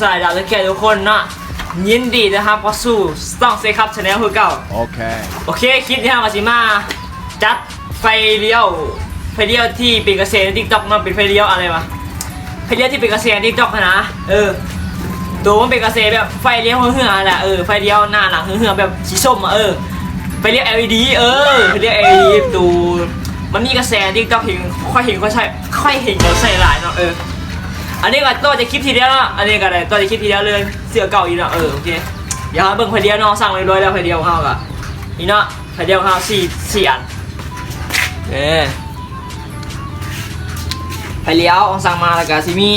สายดาวและแก่ทุกคนเนาะยินดีนะครับเข้าสู่ต้องเซคับชาแนลคือเก่า Okay. โอเคคลิปนี้ครับมาสิมาจัดไฟเลี้ยวไฟเลี้ยวที่เป็นกระแสในทิกตอกมันเป็นไฟเลี้ยวอะไรวะไฟเลี้ยวที่เป็นกระแสในทิกตอกนะเออ ตัวมันเป็นกระแสแบบไฟเลี้ยวเหื่อๆแหละเออไฟเลี้ยวหน้าหลังเหื่อๆแบบสีส้มอะเออไฟเลี้ยว LED เออไฟเลี้ยว LED ดูมันมีกระแสทิกตอกเห็นค่อยเห็นก็ใช่ค่อยเห็นก็ใช่หลายเนาะเอออันนี้ก็ตัวจะคลิปทีเดียวอันนี้ก็ได้ตัวจะคลิปทีเดียวเลยเสื้อเก่าอีกเนาะเออโอเคเดี๋ยวเราเบิ่งไฟเดียวเนาะสั่งเลยรวยแล้วไฟเดียวของเขากะนี่เนาะไฟเดียวของเขาสี่สี่อันเออไฟเลี้ยวของสั่งมาแล้วก็สิมี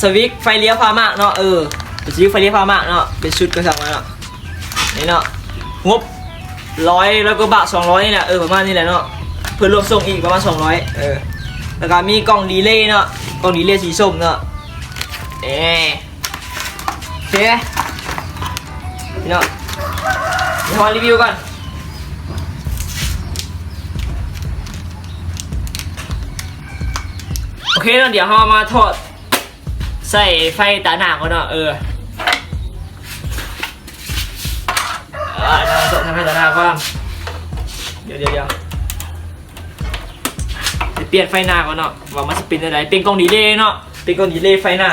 สวิกไฟเลี้ยวพามากเนาะเออเป็นสวิกไฟเลี้ยวพามากเนาะเป็นชุดก็สั่งมาเนาะนี่เนาะงบร้อยแล้วก็บาทสองร้อยนี่แหละเออประมาณนี้แหละเนาะเพื่อรวมส่งอีกประมาณสองร้อยเออแล้วก็มีกล่องดีเลย์เนาะกล่องดีเลย์สีส้มเนาะเอ๊โอเคพี่น้องเดี๋ยวมารีวิวก่อนโอเคเนาะเดี๋ยวเรามาทอด ใส่ไฟตาหนาก่อนเนาะเออเออเดี๋ยวเราทำไฟตาหนาก่อนเดี๋ยวเดี๋ยวเดี๋ยวจะเปลี่ยนไฟหน้าก่อนเนาะว่ามันจะเป็นอะไรเป็นกล้องดีเลย์เนาะเป็นกล้องดีเลย์ไฟหน้า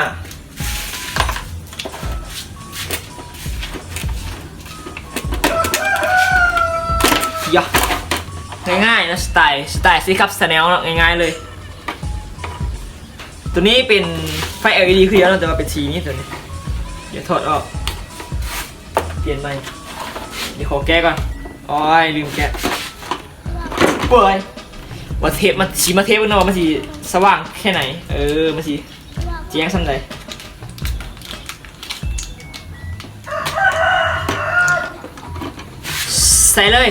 ยะง่ายๆนะสไตล์สไตล์ซีคับสแนลเนาะง่ายๆเลย ตัวนี้เป็น ไฟ LED คือเดียวนะแต่ว่าเป็นสีนี้ตัวนี้ เดี๋ยวถอดออก เปลี่ยนใหม่เดี๋ยวขอแก้ก่อนอ๋อยลืมแกะเปื่อยว่าเทปมันสีมาเทปกันเนาะว่ามันสีสว่างแค่ไหน เออมันสีแจ้งสันใดใส่เลย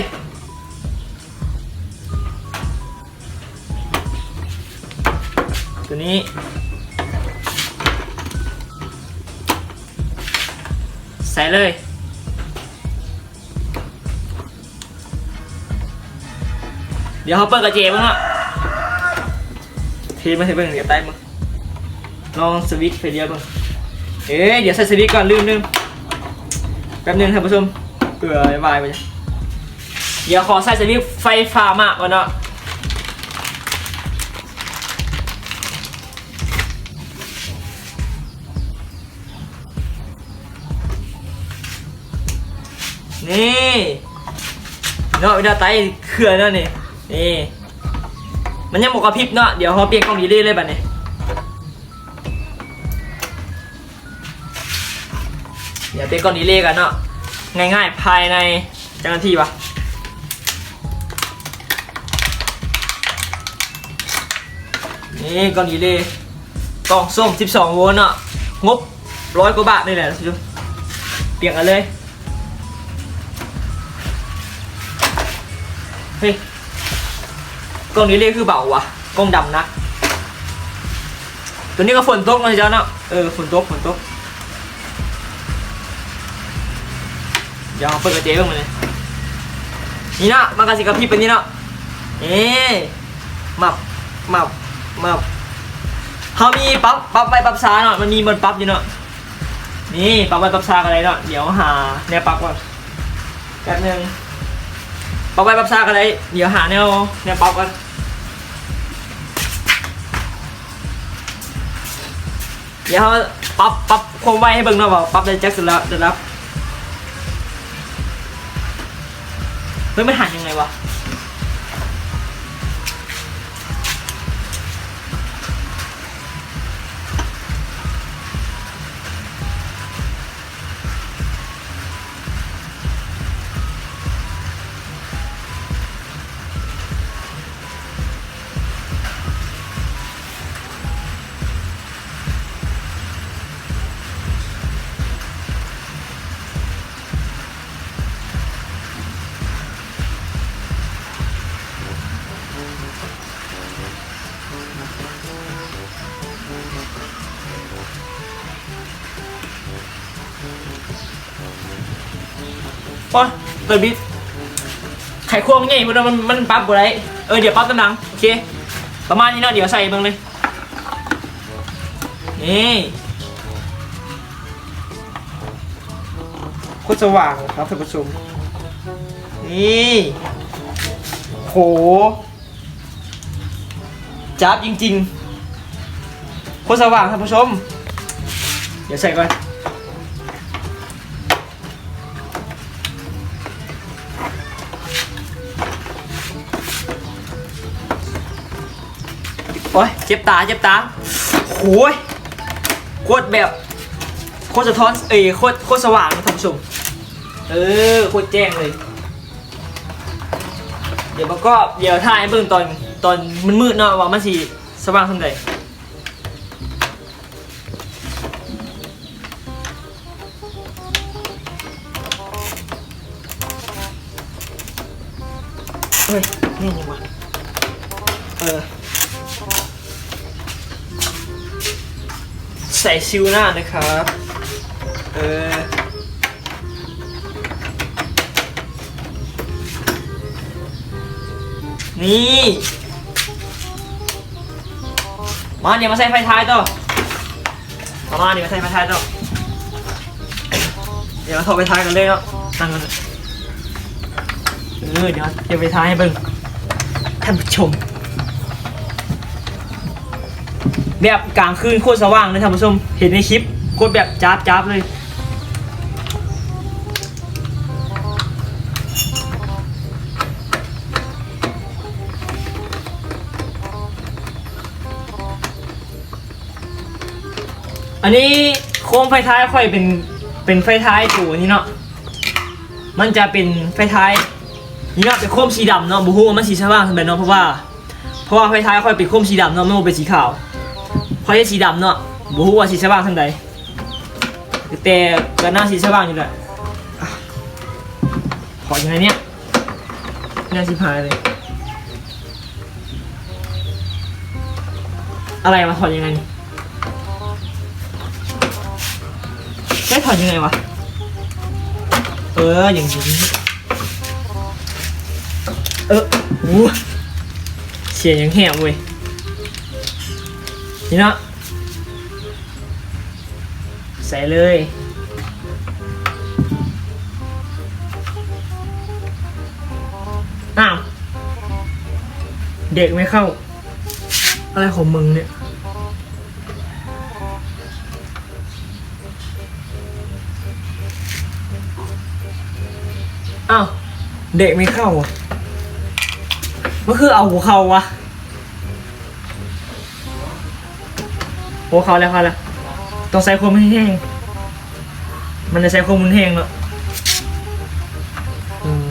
ตัวนี้ ส่เลย เดี๋ยวเขาเปิดกระเจมั้งอะเทมาให้เบิ่งเดี๋ยวใต้มึงลองสวิตช์ไฟเดียวมึงเอ๊ะเดี๋ยวใส่สวิตช์ก่อนลืมลืมแป๊บนึงท่านผู้ชมเผื่อวายไปเดี๋ยวขอใส่สวิตช์ไฟฟ้ามากก่อนเนาะ นี่เนาะเวลาไตเครือเนาะนี่นี่มันยังบอกกระพริบเนาะเดี๋ยวเขาเปลี่ยนกล้องดีเลยเลยบัดนี้เดี๋ยวเปลี่ยนกล้องดีเลยกันเนาะง่ายๆภายในจังนาทีวะนี่กล้องดีเลยกล้องส้ม 12 โวลต์เนาะงบร้อยกว่าบาทนี่แหละท่านผู้ชมเปลี่ยนกันเลย เฮ้ยกล้องนี้เลยกคือเบาวะกล้องดำนะตัวนี้ก็ฝนตกนะจ๊ะเนาะเออฝนตกฝนตกเดี๋ยวเอาเปิดกระเจี๊ยบมาเลยนี่นะมากระสิกระพริบเป็นนี่นะเอ๊มับมับมับเขามีปั๊บปั๊บไปปั๊บซายเนาะมันมีบนปั๊บอยู่เนาะนี่ปั๊บไปปั๊บซาอะไรเนาะเดี๋ยวหาแนวปั๊บก่อนแป๊บนึง ป๊อปไปป๊อปซ่ากันเลยเดี๋ยวหาแนวแนวป๊อปกันเดี๋ยวป๊อปป๊อปคมไว้ให้เบิ่งหน่อยว่าป๊อปได้แจ็คสุดแล้วเดี๋ยวรับเฮ้ยมันหันยังไงวะ ปะเปิดบิดไขควงใหญ่พวกนั้นมันมันปั๊บบ่ได้เออเดี๋ยวปั๊บตำลังโอเค ประมาณนี้เนาะเดี๋ยวใส่เบิ่งเลยนี่โคตรสว่างครับท่านผู้ชมนี่โหจับจริงๆโคตรสว่างท่านผู้ชม เดี๋ยวใส่ก่อน อ้ยเจ็บตาเจ็บตาโอ้ยโคตรแบบโคตรสะท้อนเอ้ยโคตรโคตรสว่างนะท่านผู้ชมเออโคตรแจ้งเลย เดี๋ยวมันก็เดี๋ยวถ่ายให้เบิ่งตอนตอนมันมืดเนาะว่ามันสีสว่างเท่าไหร่เฮ้ยนี่ ใส่ซิลหน้านะครับ เออนี่ มาเดี๋ยวมาใส่ไฟท้ายต่อเอามาเดี๋ยวมาใส่ไฟท้ายต่อเดี๋ยวมาถอดไฟท้ายกันเลยเนาะนั่งกันเออเดี๋ยวเดี๋ยวไฟท้ายให้เบิ่งท่านผู้ชม แบบกลางคืนโคตรสว่างเลยท่านผู้ชมเห็นในคลิปโคตรแบบจ้าบจ้าบเลยอันนี้โค้งไฟท้ายค่อยเป็นเป็นไฟท้ายตัวนี้เนาะ มันจะเป็นไฟท้ายนี่เนาะเป็นโค้มสีดำเนาะบูฮูมันสีสว่างทำไมเนาะเพราะว่าเพราะว่าไฟท้ายค่อยเป็นโค้มสีดำเนาะไม่ว่าเป็นสีขาว เพราะสีดำเนาะบูฮูว่าสีสว่างทางใดแต่ก็น่าสีสว่างอยู่แหละอะถอดยังไงเนี่ยน่าสีพายเลย อะไรมาถอดยังไงนี่ได้ถอดยังไงวะ เออ อย่างนี้ เออโอ้เสียงยังแหบเว้ย นี่เนาะใส่เลยอ้าวเด็กไม่เข้า อะไรของมึงเนี่ยอ้าวเด็กไม่เข้าอะมันคือเอาหัวเข่าวะ หัวเขาแล้วค่ะแล้วต้องใส่ความมันแห้งมันจะใส่ความมันแห้งเนาะอืม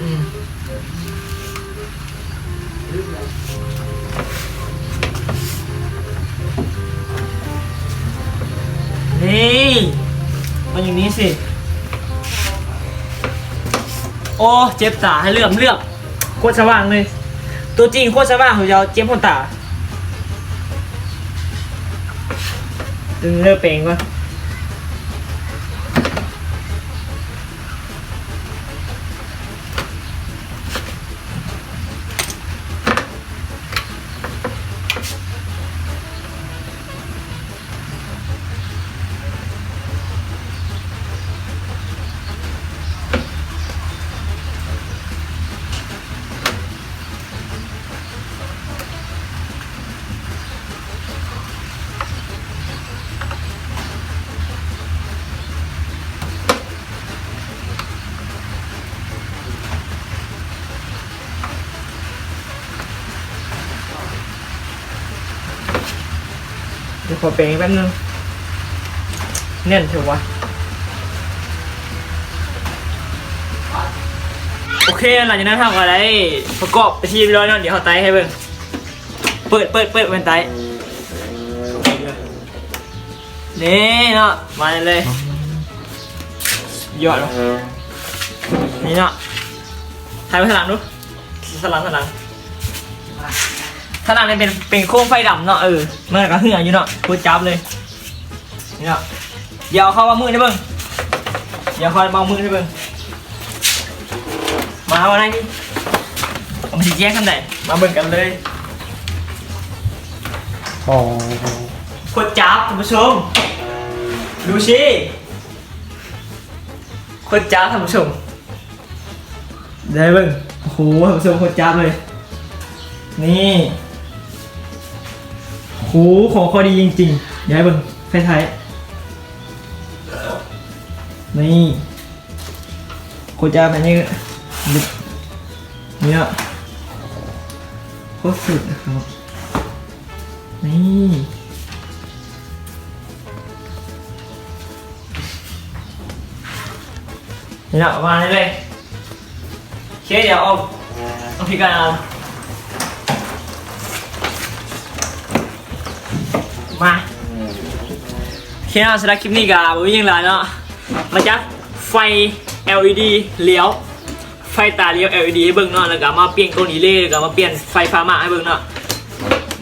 อืมนี่มันอย่างนี้สิ โอ้ เจ็บตาให้เลื่อมเลือก โคตรสว่างเลย ตัวจริงโคตรสว่างของเราเจี๊ยบคนตาดึงเลือกเปลงวะ ดี๋ยวขอเปลงแป๊บนึงแน่นเถอะวะ โอเค หลังจากนั้นทำอะไร ประกอบไปทีเรียบร้อยนาะเดี๋ยวเขาไตให้เบิ่งเปิดเปิดเปิดเป็นไตนี่เนาะ มาเลยยอดเนาะนี่เนาะถ่ายไปสลังดูสลังสลัง สลังนี่ยเป็นเป็นโค้งไฟดำเนาะเออมันก็เหื่ออยู่เนาะพูดจับเลยนี่เนาะเดี๋ยวเอาเข้ามามือให้เบิ่งเดี๋ยวคอยมาเอามือให้เบิ่งมาเอาอะไรนี่ผมสิแยกกันไหนมาเบิ่งกันเลยอ๋อโคตรจับท่านผู้ชม ดูสิโคตรจับท่านผู้ชมได้เบิ่งโอ้โหท่านผู้ชมโคตรจับเลยนี่ โอ้โหของคอดีจริงๆย้ายเบิ่งไฟไทยนี่โคตรจับอันนี้เนี่ยโคตรสุดนะครับ นี่นี่นะประมาณนี้เลยเคเดี๋ยวเอาเอาพิกกันเอามาโอ เคนะสำหรับคลิปนี้กับวิยังไรเนาะมาจากไฟ LED เลี้ยว ไฟตาเลี้ยว LED ให้เบิ่งเนาะแล้วก็มาเปลี่ยนตัวนี้เลยแล้วก็มาเปลี่ยนไฟฟ้ามาให้เบิ่งเนาะ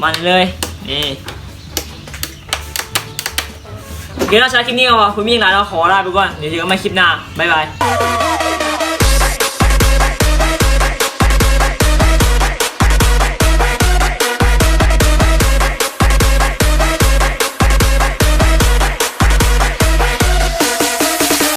มันเลยนี่โอเคนะสำหรับคลิปนี้ก็คุณมีอย่างไรเราขอลาไปก่อนเดี๋ยวเจอกันใหม่คลิปหน้าบ๊ายบาย